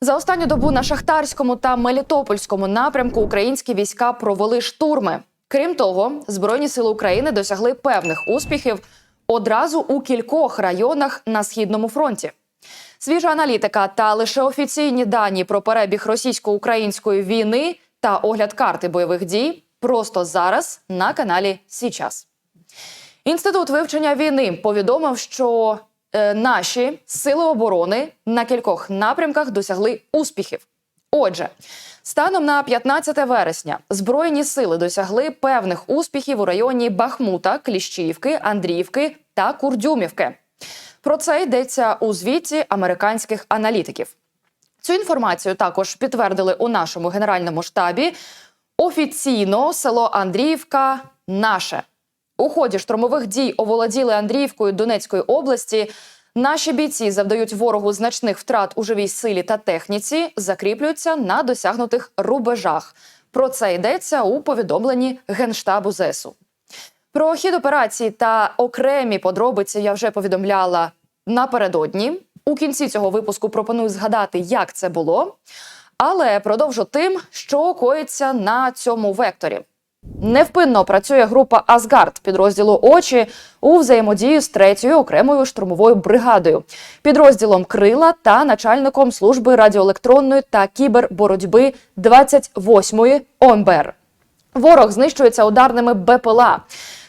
За останню добу на шахтарському та мелітопольському напрямку українські війська провели штурми. Крім того, збройні сили України досягли певних успіхів одразу у кількох районах на східному фронті. Свіжа аналітика та лише офіційні дані про перебіг російсько-української війни та огляд карти бойових дій просто зараз на каналі Січас. Інститут вивчення війни повідомив, що наші сили оборони на кількох напрямках досягли успіхів. Отже, станом на 15 вересня збройні сили досягли певних успіхів у районі Бахмута, Кліщіївки, Андріївки та Курдюмівки. Про це йдеться у звіті американських аналітиків. Цю інформацію також підтвердили у нашому генеральному штабі. Офіційно село Андріївка наше. У ході штурмових дій оволоділи Андріївкою Донецької області. Наші бійці завдають ворогу значних втрат у живій силі та техніці, закріплюються на досягнутих рубежах. Про це йдеться у повідомленні Генштабу ЗСУ. Про хід операції та окремі подробиці я вже повідомляла напередодні. У кінці цього випуску пропоную згадати, як це було. Але продовжу тим, що коїться на цьому векторі. Невпинно працює група Асгард підрозділу Очі у взаємодії з третьою окремою штурмовою бригадою, підрозділом Крила та начальником служби радіоелектронної та кіберборотьби 28-ї ОМБР. Ворог знищується ударними БПЛА.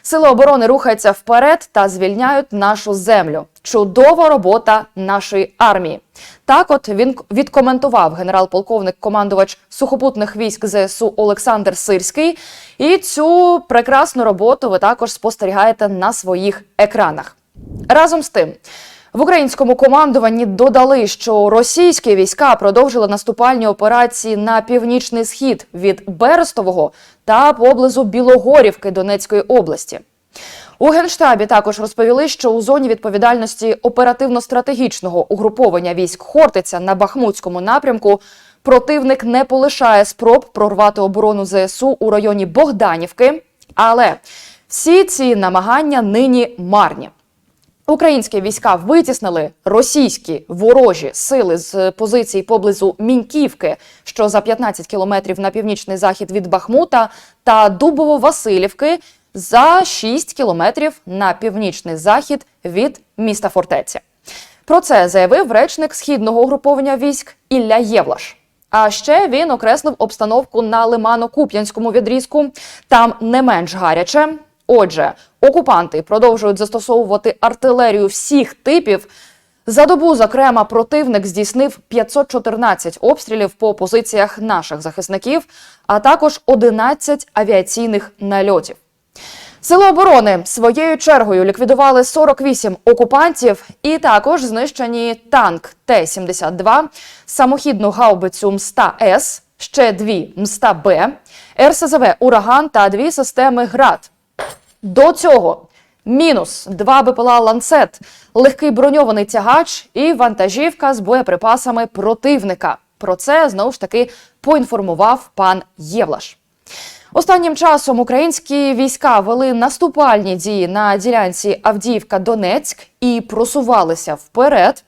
Сили оборони рухаються вперед та звільняють нашу землю. Чудова робота нашої армії. Так, от він відкоментував генерал-полковник командувач сухопутних військ ЗСУ Олександр Сирський. І цю прекрасну роботу ви також спостерігаєте на своїх екранах. Разом з тим. В українському командуванні додали, що російські війська продовжили наступальні операції на північний схід від Берестового та поблизу Білогорівки Донецької області. У генштабі також розповіли, що у зоні відповідальності оперативно-стратегічного угруповання військ Хортиця на Бахмутському напрямку противник не полишає спроб прорвати оборону ЗСУ у районі Богданівки. Але всі ці намагання нині марні. Українські війська витіснили російські ворожі сили з позицій поблизу Міньківки, що за 15 кілометрів на північний захід від Бахмута, та Дубово-Василівки за 6 кілометрів на північний захід від міста Фортеці. Про це заявив речник східного угруповання військ Ілля Євлаш. А ще він окреслив обстановку на Лимано-Куп'янському відрізку. Там не менш гаряче. Отже, окупанти продовжують застосовувати артилерію всіх типів. За добу, зокрема, противник здійснив 514 обстрілів по позиціях наших захисників, а також 11 авіаційних нальотів. Сили оборони своєю чергою ліквідували 48 окупантів, і також знищені танк Т-72, самохідну гаубицю МСТА-С, ще дві МСТА-Б, РСЗВ Ураган та дві системи ГРАД. До цього мінус два БПЛА ланцет, легкий броньований тягач і вантажівка з боєприпасами противника. Про це знову ж таки поінформував пан Євлаш. Останнім часом українські війська вели наступальні дії на ділянці Авдіївка-Донецьк і просувалися вперед.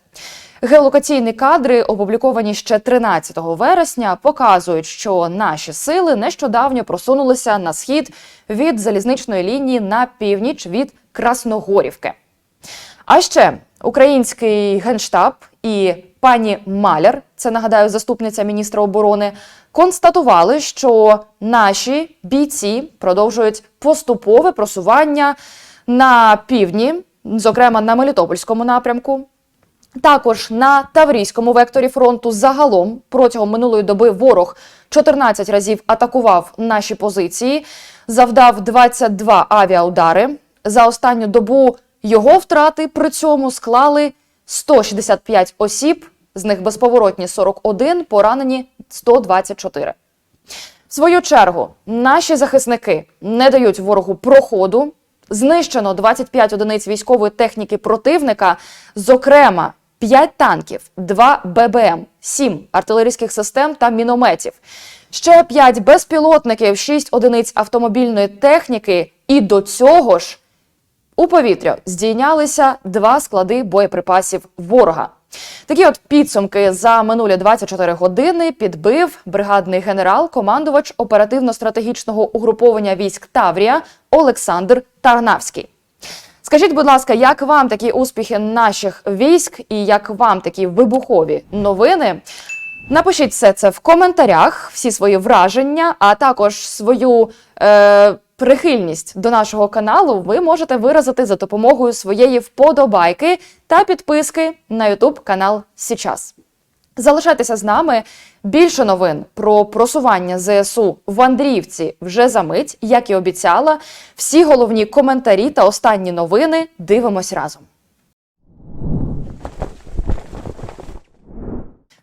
Геолокаційні кадри, опубліковані ще 13 вересня, показують, що наші сили нещодавно просунулися на схід від залізничної лінії на північ від Красногорівки. А ще український генштаб і пані Маляр, це нагадаю, заступниця міністра оборони, констатували, що наші бійці продовжують поступове просування на півдні, зокрема на Мелітопольському напрямку. Також на Таврійському векторі фронту загалом протягом минулої доби ворог 14 разів атакував наші позиції, завдав 22 авіаудари. За останню добу його втрати при цьому склали 165 осіб, з них безповоротні 41, поранені 124. В свою чергу наші захисники не дають ворогу проходу. Знищено 25 одиниць військової техніки противника, зокрема 5 танків, 2 ББМ, 7 артилерійських систем та мінометів. Ще 5 безпілотників, 6 одиниць автомобільної техніки. І до цього ж у повітря здійнялися два склади боєприпасів ворога. Такі от підсумки за минулі 24 години підбив бригадний генерал, командувач оперативно-стратегічного угруповання військ Таврія Олександр Тарнавський. Скажіть, будь ласка, як вам такі успіхи наших військ і як вам такі вибухові новини? Напишіть все це в коментарях, всі свої враження, а також свою е, прихильність до нашого каналу ви можете виразити за допомогою своєї вподобайки та підписки на YouTube канал Січас. Залишайтеся з нами. Більше новин про просування ЗСУ в Андріївці вже за мить, як і обіцяла. Всі головні коментарі та останні новини дивимось разом.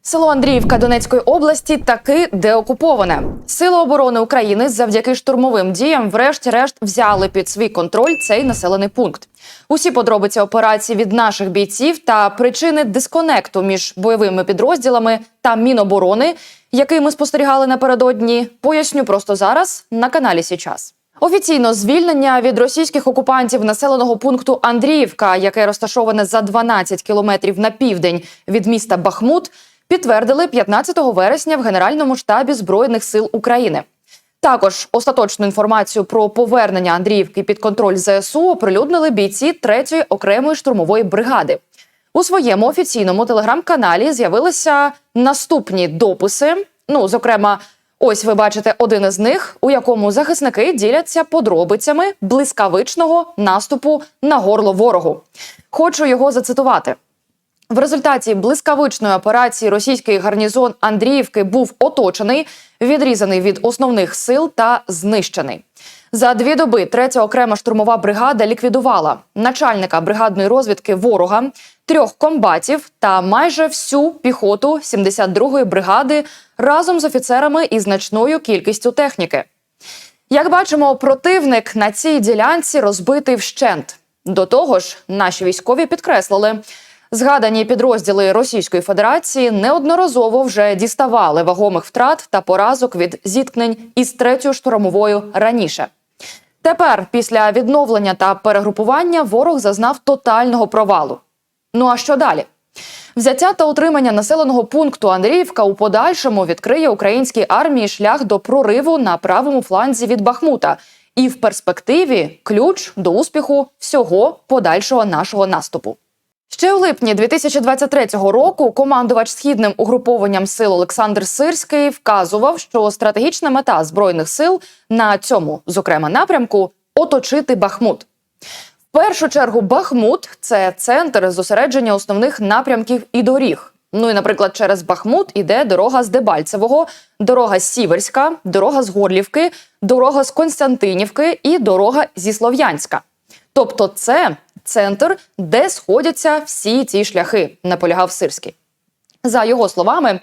Село Андріївка Донецької області таки деокуповане. Сили оборони України завдяки штурмовим діям, врешті-решт, взяли під свій контроль цей населений пункт. Усі подробиці операції від наших бійців та причини дисконекту між бойовими підрозділами та Міноборони, який ми спостерігали напередодні, поясню просто зараз на каналі Січас. Офіційно звільнення від російських окупантів населеного пункту Андріївка, яке розташоване за 12 кілометрів на південь від міста Бахмут, підтвердили 15 вересня в Генеральному штабі Збройних сил України. Також остаточну інформацію про повернення Андріївки під контроль ЗСУ оприлюднили бійці 3-ї окремої штурмової бригади. У своєму офіційному телеграм-каналі з'явилися наступні дописи. Ну, зокрема, ось ви бачите один із них, у якому захисники діляться подробицями блискавичного наступу на горло ворогу. Хочу його зацитувати. В результаті блискавичної операції російський гарнізон Андріївки був оточений, відрізаний від основних сил та знищений. За дві доби третя окрема штурмова бригада ліквідувала начальника бригадної розвідки ворога, трьох комбатів та майже всю піхоту 72-ї бригади разом з офіцерами і значною кількістю техніки. Як бачимо, противник на цій ділянці розбитий вщент. До того ж, наші військові підкреслили, згадані підрозділи Російської Федерації неодноразово вже діставали вагомих втрат та поразок від зіткнень із третьою штурмовою раніше. Тепер, після відновлення та перегрупування, ворог зазнав тотального провалу. Ну а що далі? Взяття та утримання населеного пункту Андріївка у подальшому відкриє українській армії шлях до прориву на правому фланзі від Бахмута, і в перспективі ключ до успіху всього подальшого нашого наступу. Ще у липні 2023 року командувач східним угрупованням сил Олександр Сирський вказував, що стратегічна мета збройних сил на цьому, зокрема, напрямку оточити Бахмут. В першу чергу Бахмут це центр зосередження основних напрямків і доріг. Ну і, наприклад, через Бахмут іде дорога з Дебальцевого, дорога з Сіверська, дорога з Горлівки, дорога з Константинівки і дорога зі Слов'янська. Тобто, це центр, де сходяться всі ці шляхи, наполягав Сирський. За його словами,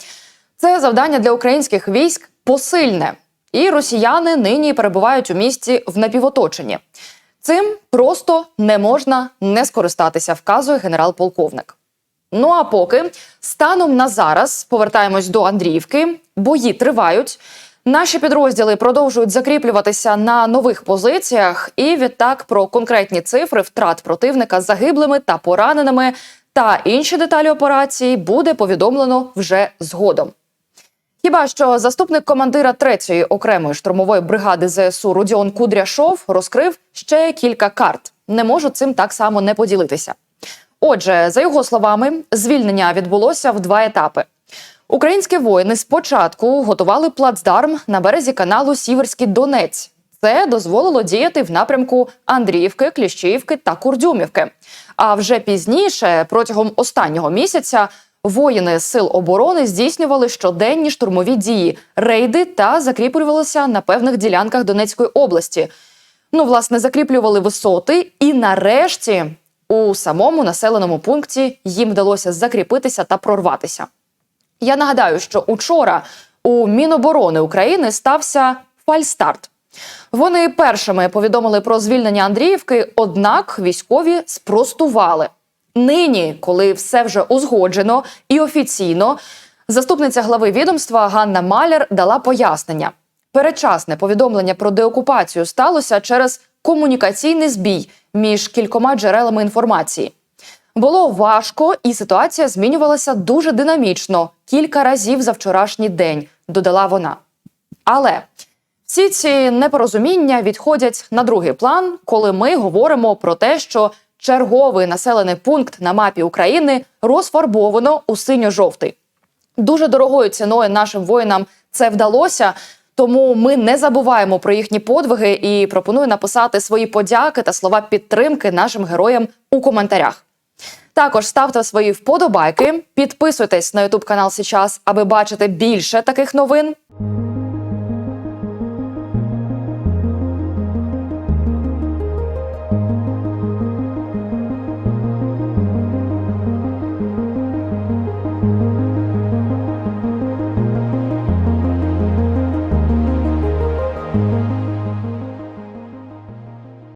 це завдання для українських військ посильне, і росіяни нині перебувають у місті в напівоточенні. Цим просто не можна не скористатися, вказує генерал-полковник. Ну а поки станом на зараз повертаємось до Андріївки. Бої тривають. Наші підрозділи продовжують закріплюватися на нових позиціях, і відтак про конкретні цифри втрат противника загиблими та пораненими та інші деталі операції буде повідомлено вже згодом. Хіба що заступник командира 3-ї окремої штурмової бригади ЗСУ Родіон Кудряшов розкрив ще кілька карт. Не можу цим так само не поділитися. Отже, за його словами, звільнення відбулося в два етапи. Українські воїни спочатку готували плацдарм на березі каналу Сіверський Донець. Це дозволило діяти в напрямку Андріївки, Кліщівки та Курдюмівки. А вже пізніше, протягом останнього місяця, воїни сил оборони здійснювали щоденні штурмові дії, рейди та закріплювалися на певних ділянках Донецької області. Ну, власне, закріплювали висоти, і нарешті у самому населеному пункті їм вдалося закріпитися та прорватися. Я нагадаю, що учора у Міноборони України стався фальстарт. Вони першими повідомили про звільнення Андріївки, однак військові спростували. Нині, коли все вже узгоджено і офіційно, заступниця глави відомства Ганна Маляр дала пояснення. Передчасне повідомлення про деокупацію сталося через комунікаційний збій між кількома джерелами інформації. Було важко, і ситуація змінювалася дуже динамічно кілька разів за вчорашній день, додала вона. Але всі ці непорозуміння відходять на другий план, коли ми говоримо про те, що черговий населений пункт на мапі України розфарбовано у синьо-жовтий. Дуже дорогою ціною нашим воїнам це вдалося. Тому ми не забуваємо про їхні подвиги і пропоную написати свої подяки та слова підтримки нашим героям у коментарях. Також ставте свої вподобайки, підписуйтесь на Ютуб канал Сейчас, аби бачити більше таких новин.